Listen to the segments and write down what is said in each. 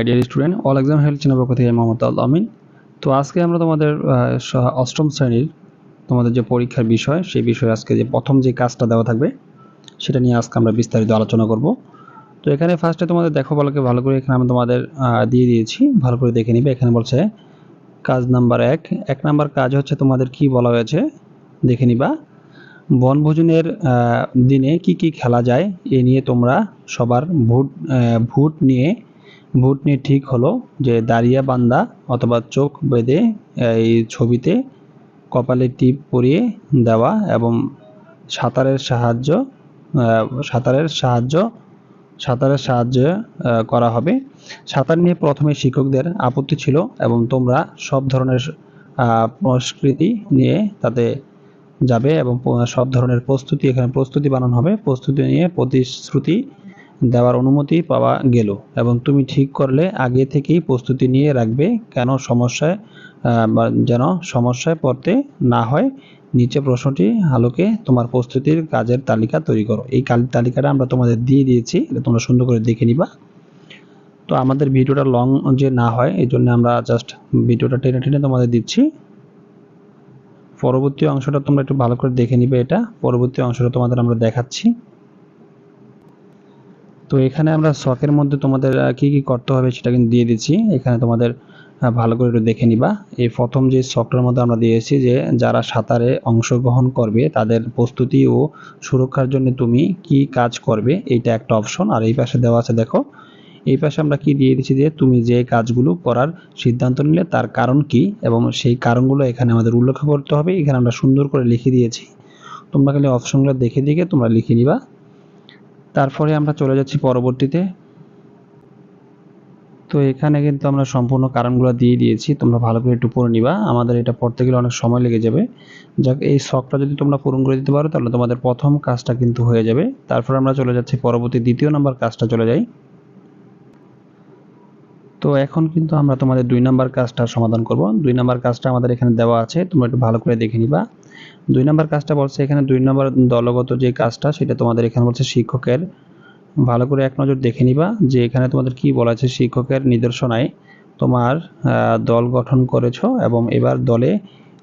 Ideal student all exam help channel পক্ষ থেকে মোহাম্মদ আল আমিন। তো আজকে আমরা তোমাদের অষ্টম শ্রেণির তোমাদের যে পরীক্ষার বিষয়, সেই বিষয়ে আজকে যে প্রথম যে কাজটা দেওয়া থাকবে, সেটা নিয়ে আজকে আমরা বিস্তারিত আলোচনা করব। তো এখানে ফার্স্টে তোমাদের দেখো বলকে ভালো করে এখানে আমি তোমাদের দিয়ে দিয়েছি, ভালো করে দেখে নিবে। এখানে বলছে, কাজ নাম্বার এক। এক নাম্বার কাজ হচ্ছে তোমাদের কি বলা হয়েছে, দেখে নিবা। বনভোজনের দিনে কি কি খেলা যায়, এ নিয়ে তোমরা সবার ভোট ভোট নিয়ে ভোট নিয়ে ঠিক হলো যে দাঁড়িয়া বান্দা অথবা চোখ বেঁধে এই ছবিতে কপালে টিপ পরিয়ে দেওয়া এবং সাঁতারের সাহায্য সাঁতারের সাহায্য, সাঁতারের সাহায্যে করা হবে। সাঁতার নিয়ে প্রথমে শিক্ষকদের আপত্তি ছিল এবং তোমরা সব ধরনের সংস্কৃতি নিয়ে তাতে যাবে এবং সব ধরনের প্রস্তুতি, এখানে প্রস্তুতি বানানো হবে। প্রস্তুতি নিয়ে প্রতিশ্রুতি দেওয়ার অনুমতি পাওয়া গেল এবং তুমি ঠিক করলে আগে থেকেই প্রস্তুতি নিয়ে রাখবে কেন সমস্যায় যেন সমস্যায় পড়তে না হয়। নিচে প্রশ্নটি, আলোকে তোমার প্রস্তুতির কাজের তালিকা তৈরি করো। এই তালিকাটা আমরা তোমাদের দিয়ে দিয়েছি, এটা তোমরা সুন্দর করে দেখে নিবা। তো আমাদের ভিডিওটা লং যে না হয় এই জন্য আমরা জাস্ট ভিডিওটা টেনে টেনে তোমাদের দিচ্ছি। পরবর্তী অংশটা তোমরা একটু ভালো করে দেখে নিবে এটা। পরবর্তী অংশটা তোমাদের আমরা দেখাচ্ছি। তো এখানে আমরা শখের মধ্যে তোমাদের কি কি করতে হবে সেটা কিন্তু দিয়ে দিচ্ছি। এখানে তোমাদের ভালো করে একটু দেখে নিবা। এই প্রথম যে শখটার মধ্যে আমরা দিয়েছি যে, যারা সাঁতারে অংশগ্রহণ করবে, তাদের প্রস্তুতি ও সুরক্ষার জন্য তুমি কি কাজ করবে, এইটা একটা অপশন। আর এই পাশে দেওয়া আছে, দেখো, এই পাশে আমরা কি দিয়ে দিচ্ছি যে, তুমি যে কাজগুলো করার সিদ্ধান্ত নিলে, তার কারণ কি এবং সেই কারণগুলো এখানে আমাদের উল্লেখ করতে হবে। এখানে আমরা সুন্দর করে লিখে দিয়েছি। তোমরা খালি অপশনগুলো দেখে দেখে তোমরা লিখে নিবা। তারপরে আমরা চলে যাচ্ছি পরবর্তীতে। তো এখানে কিন্তু আমরা সম্পূর্ণ কারণগুলো দিয়ে দিয়েছি, তোমরা ভালো করে একটু পড়ে নিবা। আমাদের এটা পড়তে গেলে অনেক সময় লেগে যাবে। যাক, এই শখটা যদি তোমরা পূরণ করে দিতে পারো, তাহলে তোমাদের প্রথম কাজটা কিন্তু হয়ে যাবে। তারপর আমরা চলে যাচ্ছি পরবর্তী দ্বিতীয় নাম্বার কাজটা চলে যাই। তো এখন কিন্তু আমরা তোমাদের দুই নাম্বার কাজটা সমাধান করব। দুই নাম্বার কাজটা আমাদের এখানে দেওয়া আছে, তোমরা একটু ভালো করে দেখে নিবা। দুই নম্বর কাজটা বলছে এখানে দুই নম্বর দলগত যে কাজটা, সেটা তোমাদের এখানে বলছে শিক্ষকের। ভালো করে এক নজর দেখে নিবা যে এখানে তোমাদের কি বলা আছে শিক্ষকের নির্দেশনায় তোমার দল গঠন করেছ এবং এবার দলে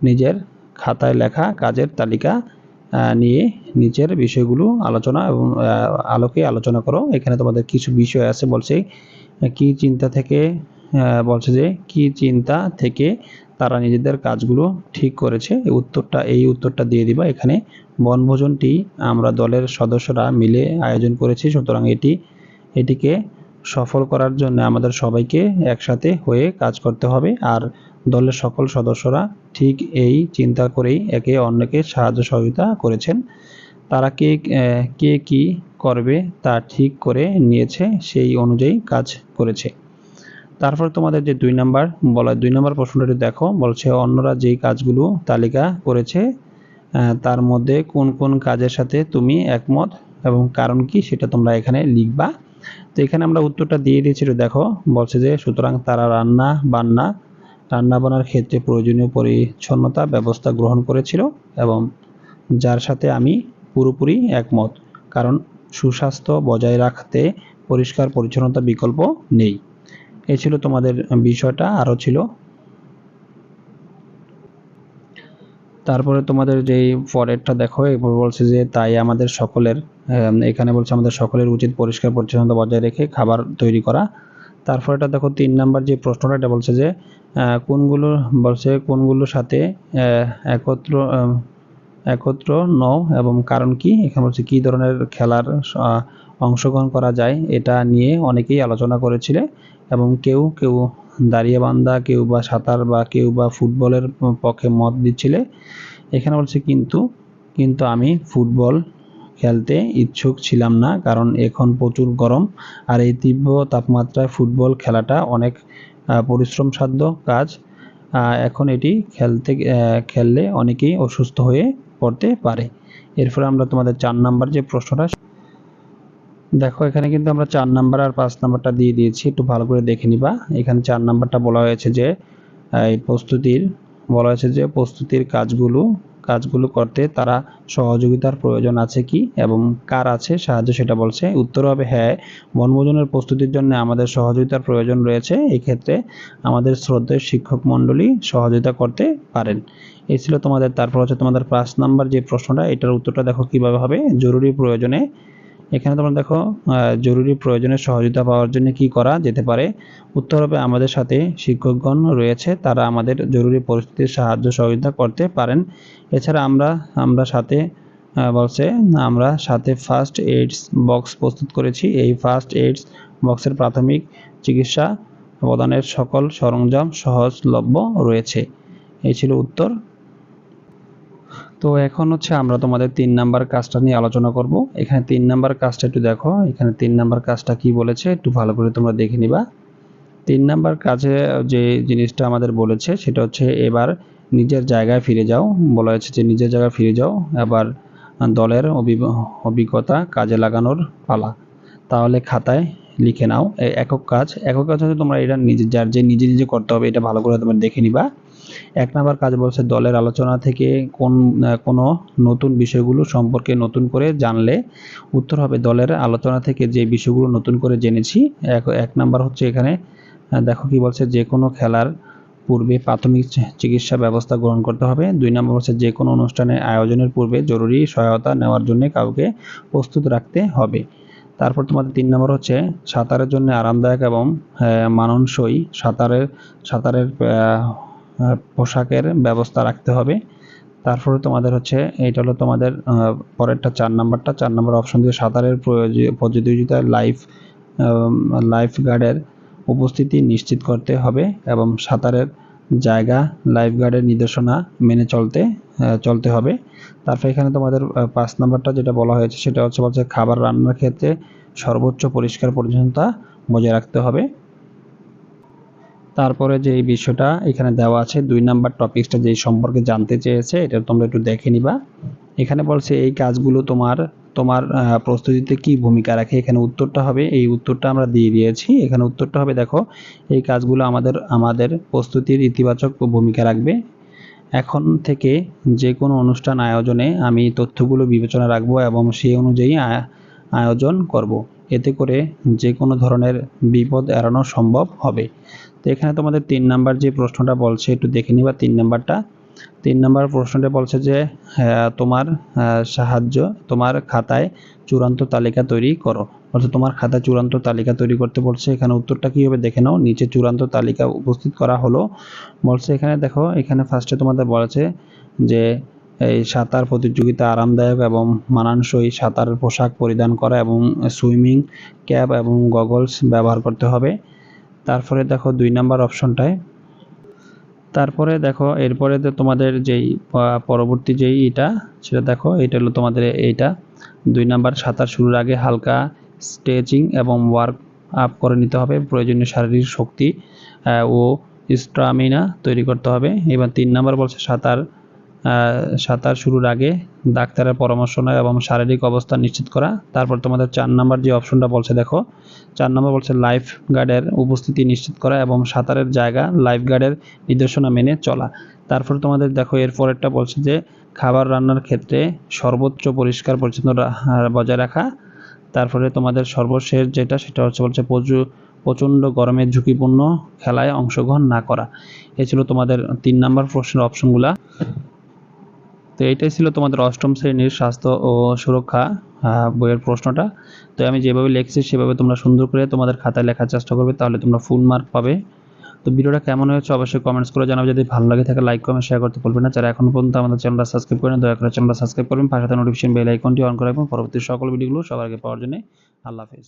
নিজের খাতায় লেখা কাজের তালিকা নিয়ে নিচের বিষয়গুলো আলোচনা এবং আলোকে আলোচনা করো। এখানে তোমাদের কিছু বিষয় আছে, বলছে কি চিন্তা থেকে বলছে যে, কি চিন্তা থেকে তারা নিজেদের কাজগুলো ঠিক করেছে? উত্তরটা, এই উত্তরটা দিয়ে দিবা। এখানে বনভোজনটি আমরা দলের সদস্যরা মিলে আয়োজন করেছি। সুতরাং এটি, এটিকে সফল করার জন্য আমাদের সবাইকে একসাথে হয়ে কাজ করতে হবে। আর দলের সকল সদস্যরা ঠিক এই চিন্তা করেই একে অন্যকে সাহায্য সহযোগিতা করেছেন। তারা কে কে কি করবে তা ঠিক করে নিয়েছে। সেই অনুযায়ী কাজ করেছে। তারপর তোমাদের যে দুই নাম্বার বলা, দুই নাম্বার প্রশ্নটি দেখো, বলছে অন্যরা যেই কাজগুলো তালিকা করেছে তার মধ্যে কোন কোন কাজের সাথে তুমি একমত এবং কারণ কি সেটা তোমরা এখানে লিখবা। তো এখানে আমরা উত্তরটা দিয়ে দিয়েছি দেখো, বলছে যে সুতরাং তারা রান্না, বান্না, রান্না বান্নার ক্ষেত্রে প্রয়োজনীয় পরিচ্ছন্নতা ব্যবস্থা গ্রহণ করেছিল এবং যার সাথে আমি পুরোপুরি একমত, কারণ সুস্বাস্থ্য বজায় রাখতে পরিষ্কার পরিচ্ছন্নতা বিকল্প নেই। এই ছিল তোমাদের বিষয়টা, আরও ছিল। তারপরে তোমাদের যেই পরেরটা দেখো এরপর বলছে যে, তাই আমাদের সকলের এখানে বলছে আমাদের সকলের উচিত পরিষ্কার পরিচ্ছন্নতা বজায় রেখে খাবার তৈরি করা। তারপর এটা দেখো, তিন নাম্বার যে প্রশ্নটা, এটা বলছে যে কোনগুলো, বলছে কোনগুলোর সাথে একত্র একত্র নও এবং কারণ কি? এখানে বলছে কি ধরনের খেলার অংশগ্রহণ করা যায়? এটা নিয়ে অনেকেই আলোচনা করেছিলে এবং কেউ কেউ দাঁড়িয়ে বান্দা, কেউ বা সাঁতার বা কেউ বা ফুটবলের পক্ষে মত দিচ্ছিলে। এখানে বলছে কিন্তু কিন্তু আমি ফুটবল খেলতে ইচ্ছুক ছিলাম না কারণ এখন প্রচুর গরম আর এই তীব্র তাপমাত্রায় ফুটবল খেলাটা অনেক পরিশ্রমসাধ্য কাজ। এখন এটি খেলতে খেললে অনেকেই অসুস্থ হয়ে পড়তে পারে। এরপরে আমরা তোমাদের চার নাম্বার যে প্রশ্নটা, দেখো এখানে কিন্তু আমরা চার নাম্বার আর পাঁচ নাম্বারটা দিয়ে দিয়েছি, একটু ভালো করে দেখে নিবা। এখানে চার নাম্বারটা বলা হয়েছে যে এই প্রস্তুতির, বলা হয়েছে যে প্রস্তুতির কাজগুলো কাজগুলো করতে তারা সহযোগিতার প্রয়োজন আছে কি এবং কার আছে? সাহায্য সেটা বলছে। উত্তর হবে হ্যাঁ বনভোজনের প্রস্তুতির জন্য আমাদের সহযোগিতার প্রয়োজন রয়েছে। এক্ষেত্রে আমাদের শ্রদ্ধেয় শিক্ষক মণ্ডলী সহযোগিতা করতে পারেন। এই ছিল তোমাদের, তারপর হচ্ছে তোমাদের পাঁচ নাম্বার যে প্রশ্নটা, এটার উত্তরটা দেখো কীভাবে হবে। জরুরি প্রয়োজনে এখানে তোমরা দেখো জরুরি প্রয়োজনে সহযোগিতা পাওয়ার জন্য কি করা যেতে পারে। উত্তর হবে, আমাদের সাথে শিক্ষকগণ রয়েছে, তারা আমাদের জরুরি পরিস্থিতির সাহায্য সহযোগিতা করতে পারেন। এছাড়া আমরা আমরা সাথে বলছে, আমরা সাথে ফার্স্ট এইডস বক্স প্রস্তুত করেছি। এই ফার্স্ট এইডস বক্সের প্রাথমিক চিকিৎসা প্রদানের সকল সরঞ্জাম সহজলভ্য রয়েছে। এই ছিল উত্তর। তো এখন হচ্ছে আমরা তোমাদের তিন নাম্বার কাজটা নিয়ে আলোচনা করব। এখানে তিন নাম্বার কাজটা একটু দেখো। এখানে তিন নাম্বার কাজটা কি বলেছে? একটু ভালো করে তোমরা দেখে নিবা। তিন নাম্বার কাজে যে জিনিসটা আমাদের বলেছে, সেটা হচ্ছে এবার নিজের জায়গায় ফিরে যাও। বলা হয়েছে যে নিজের জায়গায় ফিরে যাও। এবার দলের অভিজ্ঞতা কাজে লাগানোর পালা। তাহলে খাতায় লিখে নাও। একক কাজ। একক কাজ হচ্ছে তোমরা এটা নিজে, যার যে নিজে নিজে করতে হবে, এটা ভালো করে তোমরা দেখে নিবা। এক নাম্বার কাজ বলছে দলের আলোচনা থেকে কোন কোনো নতুন বিষয়গুলো সম্পর্কে নতুন করে জানলে উত্তর হবে। দলের আলোচনা থেকে যে বিষয়গুলো নতুন করে জেনেছি, এক এক নাম্বার হচ্ছে এখানে দেখো কি বলছে, যে কোনো খেলার পূর্বে প্রাথমিক চিকিৎসা ব্যবস্থা গ্রহণ করতে হবে। দুই নম্বর হচ্ছে যে কোনো অনুষ্ঠানে আয়োজনের পূর্বে জরুরি সহায়তা নেওয়ার জন্য কাউকে প্রস্তুত রাখতে হবে। তারপর তোমাদের তিন নম্বর হচ্ছে সাঁতারের জন্য আরামদায়ক এবং মানানসই সাঁতারের সাঁতারের পোশাকের ব্যবস্থা রাখতে হবে। তারপরে তোমাদের হচ্ছে এইটা হলো তোমাদের পরেরটা চার নাম্বারটা। চার নাম্বার অপশন দিয়ে সাঁতারের প্রতিযোগিতায় লাইফ লাইফ গার্ডের উপস্থিতি নিশ্চিত করতে হবে এবং সাঁতারের জায়গা লাইফ গার্ডের নির্দেশনা মেনে চলতে চলতে হবে। তারপর এখানে তোমাদের পাঁচ নাম্বারটা যেটা বলা হয়েছে সেটা হচ্ছে বলছে খাবার রান্নার ক্ষেত্রে সর্বোচ্চ পরিষ্কার পরিচ্ছন্নতা বজায় রাখতে হবে। তারপরে যে এই বিষয়টা এখানে দেওয়া আছে, দুই নাম্বার টপিকসটা যেই সম্পর্কে জানতে চেয়েছে, এটা তোমরা একটু দেখে নিবা। এখানে বলছে, এই কাজগুলো তোমার তোমার প্রস্তুতিতে কি ভূমিকা রাখে? এখানে উত্তরটা হবে, এই উত্তরটা আমরা দিয়ে দিয়েছি। এখানে উত্তরটা হবে, দেখো, এই কাজগুলো আমাদের আমাদের প্রস্তুতির ইতিবাচক ভূমিকা রাখবে। এখন থেকে যে কোনো অনুষ্ঠান আয়োজনে আমি তথ্যগুলো বিবেচনা রাখব এবং সেই অনুযায়ী আয়োজন করব। এতে করে যে কোনো ধরনের বিপদ এড়ানো সম্ভব হবে। তো এখানে তোমাদের তিন নাম্বার যে প্রশ্নটা বলছে, একটু দেখে নিবা তিন নাম্বারটা। তিন নাম্বার প্রশ্নটা বলছে যে তোমার সাহায্য, তোমার খাতায় চূড়ান্ত তালিকা তৈরি করো। অর্থাৎ তোমার খাতায় চূড়ান্ত তালিকা তৈরি করতে বলছে, এখানে উত্তরটা কী হবে দেখে নাও? নিচে চূড়ান্ত তালিকা উপস্থিত করা হলো। বলছে, এখানে দেখো, এখানে ফার্স্টে তোমাদের বলেছে যে এই সাঁতার প্রতিযোগিতা আরামদায়ক এবং মানানসই সাঁতারের পোশাক পরিধান করা এবং সুইমিং ক্যাপ এবং গগলস ব্যবহার করতে হবে। তারপরে দেখো দুই নাম্বার অপশনটায়। তারপরে দেখো এরপরে তো তোমাদের যেই পরবর্তী যেই এটা সেটা দেখো, এটা হলো তোমাদের এইটা। দুই নাম্বার সাঁতার শুরুর আগে হালকা স্ট্রেচিং এবং ওয়ার্ক আপ করে নিতে হবে। প্রয়োজনীয় শারীরিক শক্তি ও স্টামিনা তৈরি করতে হবে। এবার তিন নাম্বার বলছে সাঁতার সাঁতার শুরুর আগে ডাক্তারের পরামর্শ নেয় এবং শারীরিক অবস্থা নিশ্চিত করা। তারপর তোমাদের চার নাম্বার যে অপশনটা বলছে, দেখো, চার নম্বর বলছে লাইফ গার্ডের উপস্থিতি নিশ্চিত করা এবং সাঁতারের জায়গা লাইফ গার্ডের নির্দেশনা মেনে চলা। তারপর তোমাদের দেখো এরপর একটা বলছে যে খাবার রান্নার ক্ষেত্রে সর্বোচ্চ পরিষ্কার পরিচ্ছন্ন বজায় রাখা। তারপরে তোমাদের সর্বশেষ যেটা, সেটা হচ্ছে বলছে প্রচুর প্রচণ্ড গরমের ঝুঁকিপূর্ণ খেলায় অংশগ্রহণ না করা। এই ছিল তোমাদের তিন নাম্বার প্রশ্নের অপশনগুলা। তো এইটাই ছিল তোমাদের অষ্টম শ্রেণির স্বাস্থ্য ও সুরক্ষা বইয়ের প্রশ্নটা। তো আমি যেভাবে লিখছি সেভাবে তোমরা সুন্দর করে তোমাদের খাতায় লেখার চেষ্টা করবে, তাহলে তোমরা ফুল মার্ক পাবে। তো ভিডিওটা কেমন হয়েছে অবশ্যই কমেন্টস করে জানাবে। যদি ভালো লাগে থাকে লাইক কমেন্ট শেয়ার করতে ভুলবেন না। যারা এখন পর্যন্ত আমাদের চ্যানেলটা সাবস্ক্রাইব করেন, দয়া করে চ্যানেলটা সাবস্ক্রাইব করবেন। পাশে নোটিফিকেশন বেল আইকনটি অন করে রাখবেন। পরবর্তী সকল ভিডিওগুলো সবার আগে পাওয়ার জন্য। আল্লাহ হাফেজ।